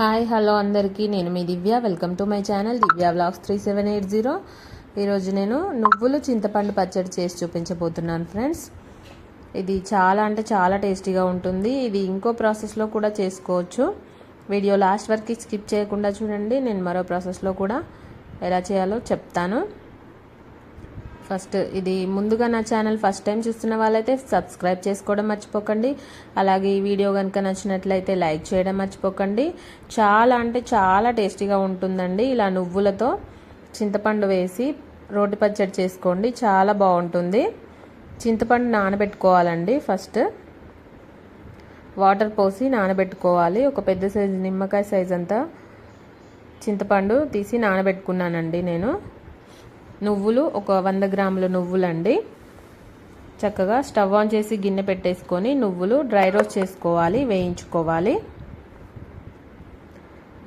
Hi hello అందరికీ. నేను మీ Divya. Welcome to my channel Divya vlogs three seven eight zero. ఈరోజు నేను నువ్వులు చింతపండు పచ్చడి చేసి చూపించబోతున్నాను ఫ్రెండ్స్. ఇది చాలా అంటే చాలా టేస్టీగా ఉంటుంది. ఇది ఇంకో ప్రాసెస్లో కూడా చేసుకోవచ్చు. వీడియో లాస్ట్ వరకు స్కిప్ చేయకుండా చూడండి. నేను మరో ప్రాసెస్లో కూడా ఎలా చేయాలో చెప్తాను. ఫస్ట్ ఇది ముందుగా నా ఛానల్ ఫస్ట్ టైం చూస్తున్న వాళ్ళైతే సబ్స్క్రైబ్ చేసుకోవడం మర్చిపోకండి. అలాగే ఈ వీడియో కనుక నచ్చినట్లయితే లైక్ చేయడం మర్చిపోకండి. చాలా అంటే చాలా టేస్టీగా ఉంటుందండి ఇలా నువ్వులతో చింతపండు వేసి రోటి పచ్చడి చేసుకోండి. చాలా బాగుంటుంది. చింతపండు నానబెట్టుకోవాలండి ఫస్ట్. వాటర్ పోసి నానబెట్టుకోవాలి. ఒక పెద్ద సైజు నిమ్మకాయ సైజ్ అంతా చింతపండు తీసి నానబెట్టుకున్నానండి నేను. నువ్వులు ఒక వంద గ్రాముల నువ్వులండి. చక్కగా స్టవ్ ఆన్ చేసి గిన్నె పెట్టేసుకొని నువ్వులు డ్రై రోస్ట్ చేసుకోవాలి వేయించుకోవాలి.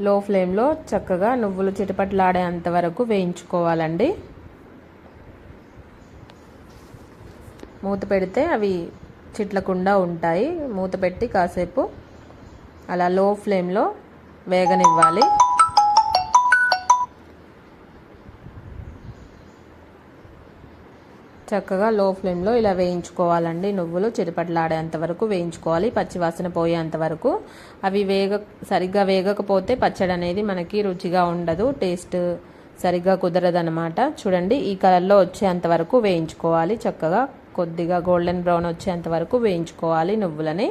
లో ఫ్లేమ్లో చక్కగా నువ్వులు చిటపట్లాడేంత వరకు వేయించుకోవాలండి. మూత పెడితే అవి చిట్లకుండా ఉంటాయి. మూత పెట్టి కాసేపు అలా లో ఫ్లేమ్లో వేగనివ్వాలి. చక్కగా లో ఫ్లేమ్లో ఇలా వేయించుకోవాలండి. నువ్వులు చిరుపట్లాడేంత వరకు వేయించుకోవాలి. పచ్చివాసన పోయేంత వరకు. అవి వేగ సరిగ్గా వేగకపోతే పచ్చడి అనేది మనకి రుచిగా ఉండదు. టేస్ట్ సరిగ్గా కుదరదనమాట చూడండి ఈ కలర్లో వచ్చేంత వరకు వేయించుకోవాలి. చక్కగా కొద్దిగా గోల్డెన్ బ్రౌన్ వచ్చేంత వరకు వేయించుకోవాలి నువ్వులని.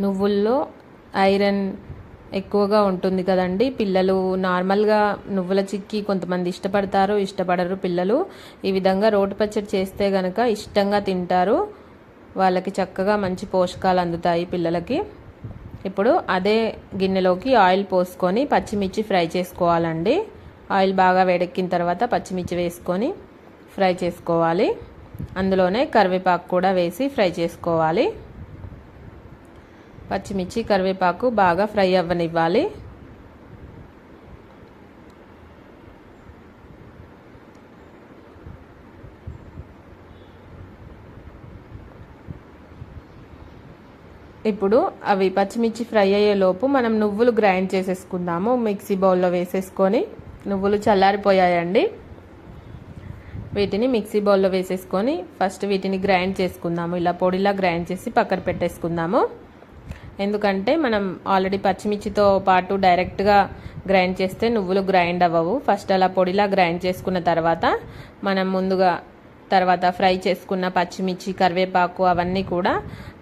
నువ్వుల్లో ఐరన్ ఎక్కువగా ఉంటుంది కదండి. పిల్లలు నార్మల్గా నువ్వుల చిక్కి కొంతమంది ఇష్టపడతారు ఇష్టపడరు పిల్లలు. ఈ విధంగా రోటి పచ్చడి చేస్తే గనక ఇష్టంగా తింటారు. వాళ్ళకి చక్కగా మంచి పోషకాలు అందుతాయి పిల్లలకి. ఇప్పుడు అదే గిన్నెలోకి ఆయిల్ పోసుకొని పచ్చిమిర్చి ఫ్రై చేసుకోవాలండి. ఆయిల్ బాగా వేడెక్కిన తర్వాత పచ్చిమిర్చి వేసుకొని ఫ్రై చేసుకోవాలి. అందులోనే కరివేపాకు కూడా వేసి ఫ్రై చేసుకోవాలి. పచ్చిమిర్చి కరివేపాకు బాగా ఫ్రై అవ్వనివ్వాలి. ఇప్పుడు అవి పచ్చిమిర్చి ఫ్రై అయ్యేలోపు మనం నువ్వులు గ్రైండ్ చేసేసుకుందాము. మిక్సీ బౌల్లో వేసేసుకొని నువ్వులు చల్లారిపోయాయండి. వీటిని మిక్సీ బౌల్లో వేసేసుకొని ఫస్ట్ వీటిని గ్రైండ్ చేసుకుందాము. ఇలా పొడిలా గ్రైండ్ చేసి పక్కన పెట్టేసుకుందాము. ఎందుకంటే మనం ఆల్రెడీ పచ్చిమిర్చితో పాటు డైరెక్ట్గా గ్రైండ్ చేస్తే నువ్వులు గ్రైండ్ అవ్వవు. ఫస్ట్ అలా పొడిలా గ్రైండ్ చేసుకున్న తర్వాత మనం ముందుగా తర్వాత ఫ్రై చేసుకున్న పచ్చిమిర్చి కరివేపాకు అవన్నీ కూడా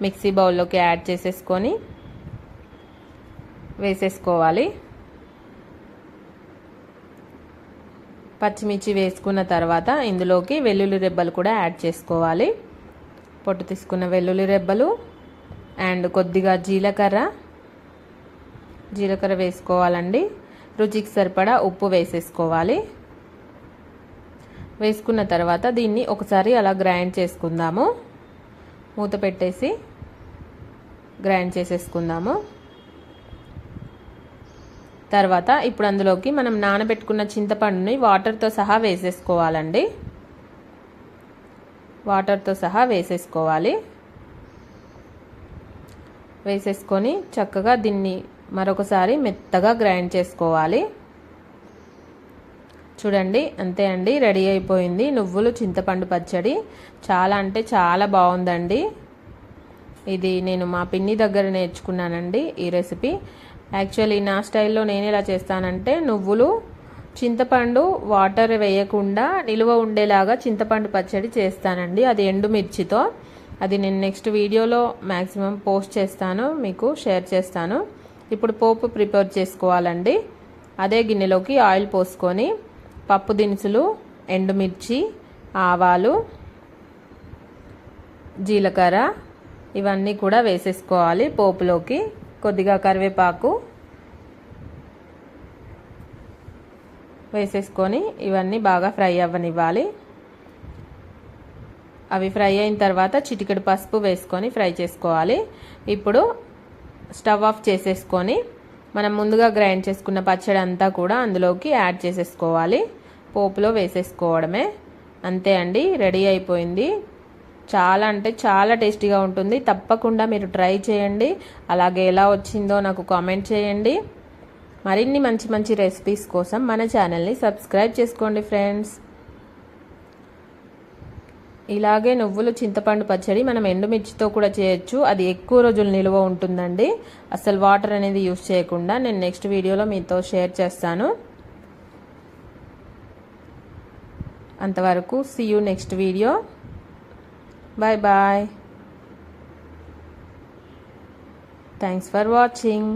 మిక్సీ బౌల్లోకి యాడ్ చేసేసుకొని వేసేసుకోవాలి. పచ్చిమిర్చి వేసుకున్న తర్వాత ఇందులోకి వెల్లుల్లి రెబ్బలు కూడా యాడ్ చేసుకోవాలి. పొట్టు తీసుకున్న వెల్లుల్లి రెబ్బలు అండ్ కొద్దిగా జీలకర్ర. జీలకర్ర వేసుకోవాలండి. రుచికి సరిపడా ఉప్పు వేసేసుకోవాలి. వేసుకున్న తర్వాత దీన్ని ఒకసారి అలా గ్రైండ్ చేసుకుందాము. మూత పెట్టేసి గ్రైండ్ చేసేసుకుందాము. తర్వాత ఇప్పుడు అందులోకి మనం నానబెట్టుకున్న చింతపండుని వాటర్తో సహా వేసేసుకోవాలండి. వాటర్తో సహా వేసేసుకోవాలి. వేసేసుకొని చక్కగా దీన్ని మరొకసారి మెత్తగా గ్రైండ్ చేసుకోవాలి. చూడండి అంతే అండి రెడీ అయిపోయింది. నువ్వులు చింతపండు పచ్చడి. చాలా అంటే చాలా బాగుందండి. ఇది నేను మా పిన్ని దగ్గర నేర్చుకున్నానండి ఈ రెసిపీ. యాక్చువల్లీ నా స్టైల్లో నేను ఎలా చేస్తానంటే నువ్వులు చింతపండు వాటర్ వేయకుండా నిలువ ఉండేలాగా చింతపండు పచ్చడి చేస్తానండి. అది ఎండుమిర్చితో. అది నేను నెక్స్ట్ వీడియోలో మ్యాక్సిమం పోస్ట్ చేస్తాను మీకు షేర్ చేస్తాను. ఇప్పుడు పోపు ప్రిపేర్ చేసుకోవాలండి. అదే గిన్నెలోకి ఆయిల్ పోసుకొని పప్పు దినుసులు ఎండుమిర్చి ఆవాలు జీలకర్ర ఇవన్నీ కూడా వేసేసుకోవాలి పోపులోకి. కొద్దిగా కరివేపాకు వేసేసుకొని ఇవన్నీ బాగా ఫ్రై అవ్వనివ్వాలి. అవి ఫ్రై అయిన తర్వాత చిటికెడు పసుపు వేసుకొని ఫ్రై చేసుకోవాలి. ఇప్పుడు స్టవ్ ఆఫ్ చేసేసుకొని మనం ముందుగా గ్రైండ్ చేసుకున్న పచ్చడి అంతా కూడా అందులోకి యాడ్ చేసేసుకోవాలి. పోపులో వేసేసుకోవడమే. అంతే అండి రెడీ అయిపోయింది. చాలా అంటే చాలా టేస్టీగా ఉంటుంది. తప్పకుండా మీరు ట్రై చేయండి. అలాగే ఎలా వచ్చిందో నాకు కామెంట్ చేయండి. మరిన్ని మంచి మంచి రెసిపీస్ కోసం మన ఛానల్ని సబ్స్క్రైబ్ చేసుకోండి ఫ్రెండ్స్. ఇలాగే నువ్వులు చింతపండు పచ్చడి మనం ఎండుమిర్చితో కూడా చేయొచ్చు. అది ఎక్కువ రోజులు నిల్వ ఉంటుందండి. అసలు వాటర్ అనేది యూస్ చేయకుండా నేను నెక్స్ట్ వీడియోలో మీతో షేర్ చేస్తాను. అంతవరకు see you next video bye bye thanks for watching